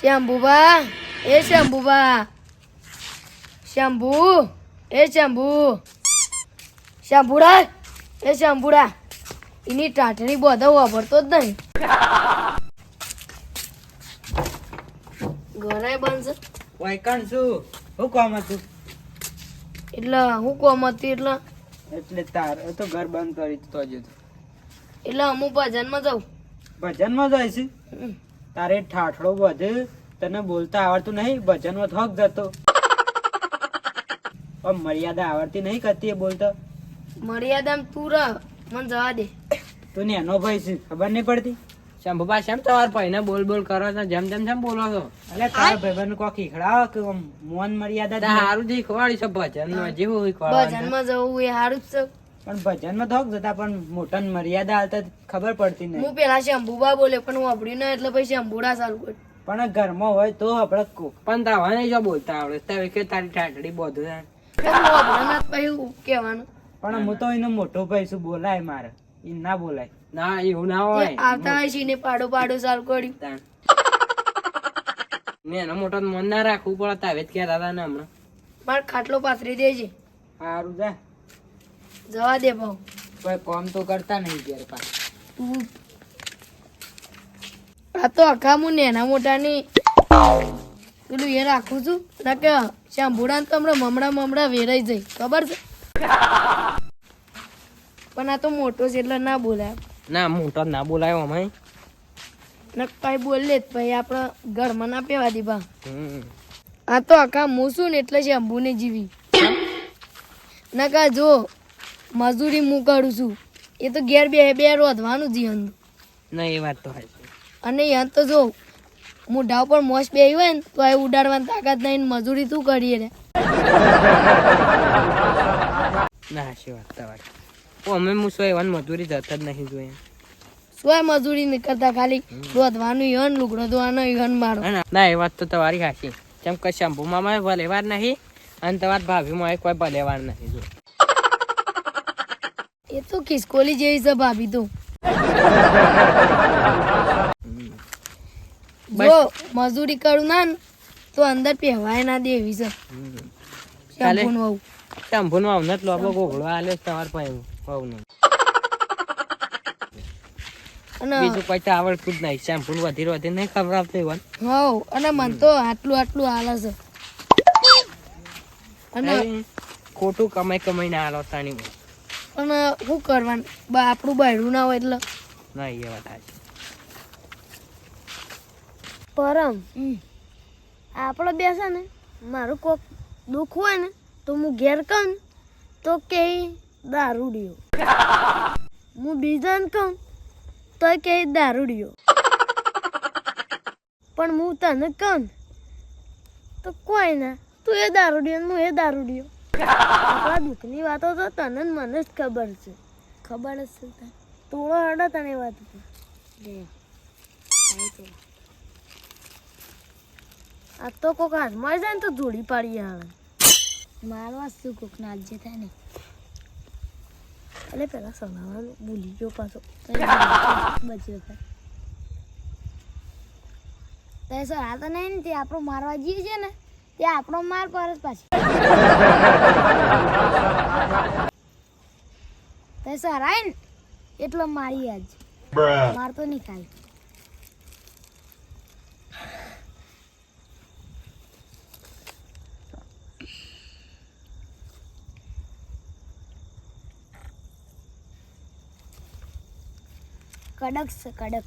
શ્યાંભુબા એ શ્યાંભુબા શ્યાંભુ એ શ્યાંભુ શ્યાંભુડા એ શ્યાંભુડા એની ટાટણી બધા વાપરતો જ નહીં. ઘરે બનશે વાયકણ છું. હું કોમ હતું? એટલે હું કોમ હતી એટલે? એટલે તાર તો ઘર બંધ કરી તો જ. એટલે અમુક ભજનમાં જાઉં. ભજનમાં જાય છે. તારે ઠાઠડો વધે તને બોલતા આવડતું નહીં ભજનમાં થોક જતો. પણ મર્યાદા આવડતી નહીં કરતી એ બોલતો. મર્યાદામાં તું રહ મને જવા દે. તું ને એનો ભાઈ છે ખબર નહીં પડતી? શંભુભા શેમ તમારા ભાઈને બોલ બોલ કરો છો? જેમ જેમ જેમ બોલો છો. એટલે તારા ભાઈબંધ કોઈ ખીખડાવો કે મોન મર્યાદા સારું નહીં. હારું છે ભજન જેવું ભજન ભજનમાં જવું એ સારું જ છે. પણ ભજનમાં થોક જતા પણ મોટા મર્યાદા હાલતા ખબર પડતી નહીં. હું પેલા શંભુબા બોલે પણ હું અભડી ના એટલે પછી શંભુડા સારું કોઈ પણ ઘરમાં હોય તો આપણે કોક પણ તાવા નહીં જો બોલતા આવડે. તારે કે તારી ઠાટડી બધું કહેવાનું. પણ હું તો એનો મોટો ભાઈ છું બોલાય મારે. એ ના બોલાય. ના એવું ના હોય. આવતા હોય છે પાડો પાડો સારું કર્યું. મેં એનો મોટો મન ના રાખવું પડે તાવે જ કહેતા હતા ને હમણાં. મારે ખાટલો પાથરી દેજે. સારું જા. જવા દે ભાવ કોઈ કામ તો કરતા નહીં ઘેર પાસે તું આ તો અખામું નેના મોટાની પેલું એ રાખું છું. ના કે શાંભુડા તો હમણાં મમડા મમડા વેરાઈ જાય. ખબર છે? પણ આ તો મોટો છે એટલે ના બોલાય. ના મોટો ના બોલાયો અમે ને કઈ બોલે જ ભાઈ આપણે ઘરમાં ના પેવા દી આ તો આખા હું છું ને એટલે શંભુને જીવી. નકા જો મજૂરી હું કરું છું. એ તો ઘેર બે બે રોધવાનું જીવન ના એ વાત તો હાચી. અને યાર તો જો હું ઢાવ પર મોસ બે હોય ને તો એ ઉડાડવાની તાકાત નહીં મજૂરી તું કરીએ રે. ના હાચી વાત તમારી. અમે હું સો એવાની મજૂરી જતા જ નહીં જોઈએ. શું મજૂરી નહીં કરતા ખાલી રોધવાનું યન લુગડો ધોવાનો યન મારો. ના, એ વાત તો તમારી હાચી જેમ કે શંભુમાં મારે ભલેવાર નહીં અને તમારા ભાભીમાં કોઈ ભલેવાર નહીં જો એ તો ખિસકોલી જેવી છે ભાભી તો જો મજૂરી કરું ના તો અંદર પહેવાય ના દે એવી છે. ચાલે. વાવ. શંભુનો અમને જ ગોગળો આલે તમારા પાસે નહીં અને બીજું કોઈ આવડતું જ નહીં. શેમ્પુ વધી વધી નહીં ખબર આપતી હોય હવ અને મન તો આટલું આટલું હાલે છે. અને ખોટું કમાઈ કમાઈને આલો તાણી. અને શું કરવાનું? બા આપણું બહેરું ના હોય એટલે. ના એ વાત હાચી. પરમ આપણે બેસે ને મારું કોક દુઃખ હોય ને તો હું ઘેર કહું તો કે દારૂડિયો હું બીજાને કહું તો કે દારૂડિયો પણ હું તને કહું તો કોઈ ના તું એ દારૂડિયો હું એ દારૂડિયો આપણા દુઃખની વાતો તો તને મને જ ખબર છે. ખબર જ છે તને. તોડો હડો તને વાત આ તો કોક હાથમાં જાય ને તો જોડી પાડી આવે. મારવા શું કોક ના જે થાય ને? એટલે પેલા સલાવાનું ભૂલી ગયો પાછો. બચ્યો થાય તે સર આ તો નહીં ને તે આપણું મારવા જઈએ છે ને? તે આપણો માર પર જ પાછી. તે સર ને એટલો મારી આજ. મારતો નહીં ખાલી કડક છે કડક.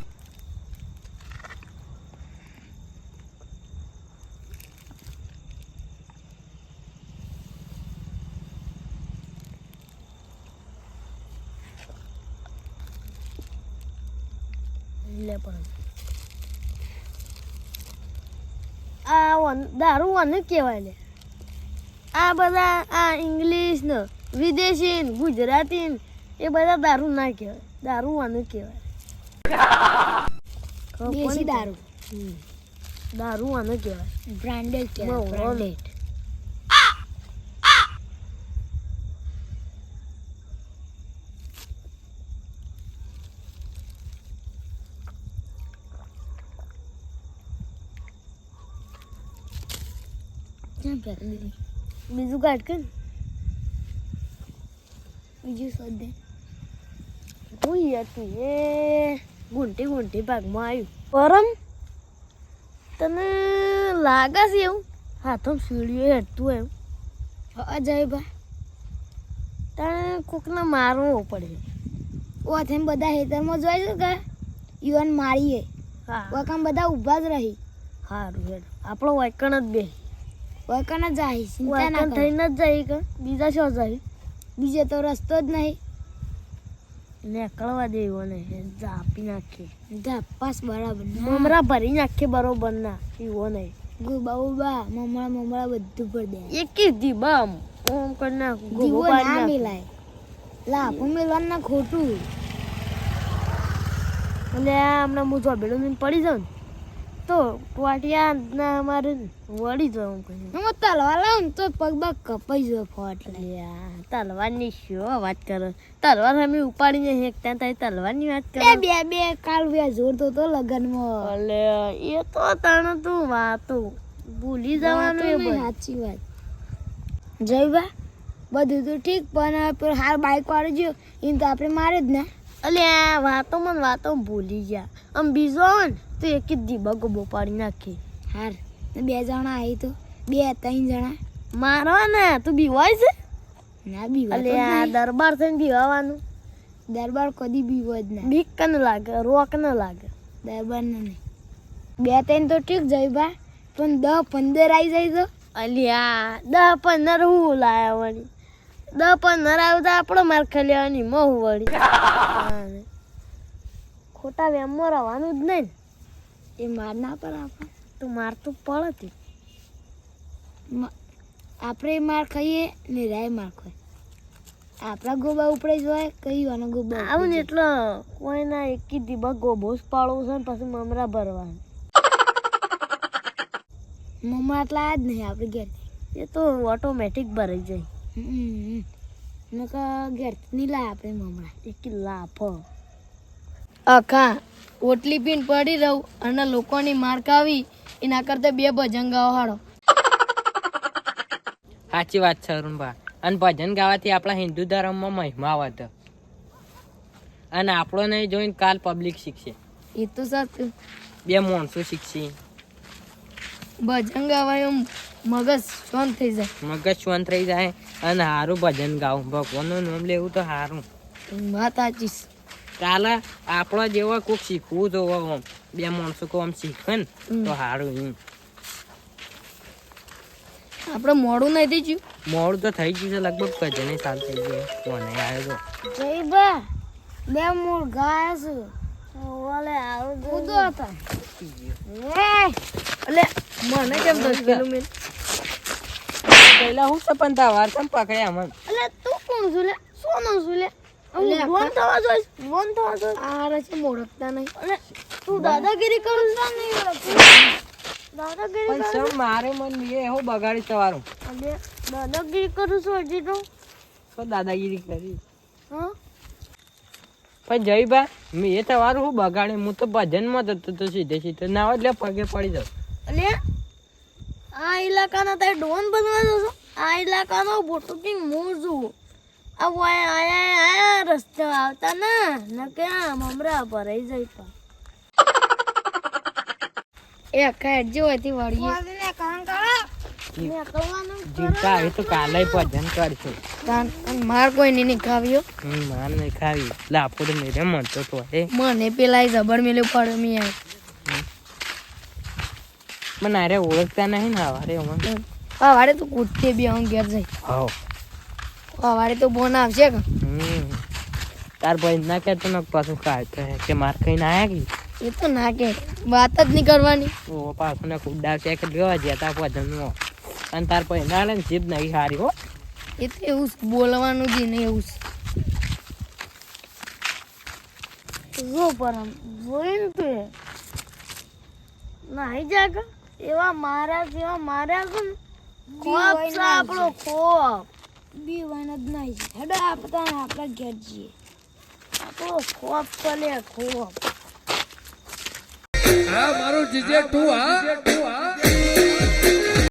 લે પણ. આ દારૂ વાનું કહેવાય લે આ બધા આ ઇંગ્લિશ ને વિદેશી ને ગુજરાતી ને એ બધા દારૂ ના કહેવાય. દારૂ વાનું કહેવાય. દેશી દારૂ. દારૂ વાનું કહેવાય. બ્રાન્ડેડ કહેવાય બીજું કાઢ કે બીજું શોધ દે હું હતું એ ગુંટી ગુંટી ભાગમાં આવ્યું પરમ તને લાગે છે એવું હાથમાં સીડીઓ હેઠતું એમ જાય બા તને કોકને મારવું પડે ઓ થઈને બધા હેતરમાં જોઈ છે કે યુવાન મારીએ હા વકામ બધા ઊભા જ રહી સારું આપણો વાયકણ જ બે વકન જ જાય ચિંતા ના કર થઈને જ જાય કે બીજા શું જાય બીજે તો રસ્તો જ નહીં નીકળવા દેવો ને જાપી નાખે ધપાસ બરાબર મમરા ભરી નાખે બરોબર ના એવો નહીં ગુબા ઉબા મમરા મમરા બધું ભર દે એક જ દીબા ઓમ કર નાખ દીવો ના. મિલાય લાભો મેળવાનું ના ખોટું અને હમણાં હું ચોબેડો લઈને પડી જાઉં ને તો ટવાટિયા ના અમારે વળી જાઉં કહ્યું હું તલવાર લાવું તો પગ બગ કપાઈ જો ફોટ તલવારની શું વાત કરો? તલવાર અમે ઉપાડીને હેકતા થાય તલવારની વાત કરો? બે બે કાલ બે જોડતો તો લગનમાં. એટલે એ તો તણ તું વાતો. ભૂલી જવાનું એ સાચી વાત. જયબા બધું તો ઠીક પણ પેલો હાર બાઈક વાળો જો એને તો આપણે મારે જ ને. અલ્યા વાતો મને વાતો ભૂલી ગયા. આમ બીજો ને તો એક જ દીબા ગોબો પાડી નાખી. હાર બે જણા આવી તો. બે ત્રણ જણા. મારવા ને તું બીવાય છે? ના બીવા અલે આ દરબાર થઈને બીવાવાનું. દરબાર કદી બીવો જ ના. બીક કને લાગે રોક ન લાગે. દરબાર ને નહીં. બે ત્રણ તો ઠીક જયબા પણ દસ પંદર આવી જાય તો? અલ્યા દહ પંદર હું લાયા વળી? દસ પંદર આવ્યું તો આપણો માર લેવાની મહુ વળી? ખોટા વેમમાં રહેવાનું જ નહીં એ માર ના પર આપણે. માર તો પડતી આપણે માર ખાઈએ ને રાય માર ખાય. આપણા ગોબા ઉપડે જોય કઈ વાનો ગોબા આવું ને એટલે કોઈના એક દીબા ગોબો જ પાડવો છે ને પછી મમરા ભરવાનું. મમ્મા એટલા જ નહીં આપણે ઘેર. એ તો ઓટોમેટિક ભરાઈ જાય. નકા ઘેર નહીં લાય આપણે મમરા. એક લાફો. આખા ઓટલી પીન પડી રહું અને લોકોની માર્ક આવી એના કરતા બે ભજન ગાવા હાડો સાચી વાત છે અરુણભા. અને ભજન ગાવાથી આપણા હિન્દુ ધર્મમાં મહિમા વધે. અને આપણો નહીં જોઈને કાલ પબ્લિક શીખશે. એ તો સાચું. બે માણસો શીખશે. ભજન ગાવાય મગજ શાંત થઈ જાય. મગજ શાંત થઈ જાય અને સારું ભજન ગાવું ભગવાનનું નામ લેવું તો સારું વાત સાચી. કાલે આપણો જેવો કોઈક શીખવું તો આમ બે માણસો કો આમ શીખે ને તો સારું એમ. આપણે મોડું નહીં થઈ ગયું? મોડું તો થઈ ગયું છે લગભગ ભજને સાલ થઈ ગયું. કોને આવ્યો તો? જય બા બે મોર ગાય છે. ઓલે આવું કૂદો હતા. એટલે મને કેમ દસ કિલોમીટર પહેલા હું સપન વાર તમ પકડ્યા મને એટલે તું કોણ છું? લે સોનો છું લે થવા જોઈશ થવા જોઈશ નહીં. તું દાદાગીરી કરું છું નહીં દાદાગીરી પણ સર મારે મન એ બગાડી તમારું અલે દાદાગીરી કરું છું હજી તો. તો દાદાગીરી કરી. હા? પણ જઈ બા મેં એ તમારું હું બગાડે હું તો ભજનમાં જતો તો સીધે સીધે ના હોય એટલે પગે પડી જાઉં. અલે આ ઇલાકાનો તારે ડોન બનવા છો આ ઇલાકાનો ફોટો કિંગ મોર છું આ રસ્તે આવતા ના નકે આમ હમરા મમરા ભરાઈ જાય પણ એ આખા હેડ જેવો હતી જીવતા આવે તો કાલે ભજન કરશું. તાન માર કોઈ નહીં ખાવ્યો માર નહીં ખાવી. લાપો તો મેરે મળતો તો હે. મને પેલા જબર મેલે પડ્યો મી મને અરે ઓળખતા નહીં ને હવારે તું આ વાડે તો કૂદતે બી હું ઘેર જઈ. હાવ. વાડે તો બોન આવશે કે તાર ભાઈ ના કે ને પાછું ખાય કે માર ખાઈને આયા કે? એ તો ના કે વાત જ નહીં કરવાની. ઓ પાછું ને કુડા છે કે લેવા જતા ભજનમાં અને તાર ભાઈ ના લે જીભ નહીં હારી હો. એ તો એવું બોલવાનું જ નહીં એવું જ. પરમ જોઈને તું નાહી જાગ એવા મારા જેવા માર્યા છે ને. છે. આપણો ખોફ બી વાન જ નહીં હેડો આપણે આપણા ઘેર જઈએ. આપણો ખોપ ચલે ખોપ હા, મારું જીજે ટુ હા?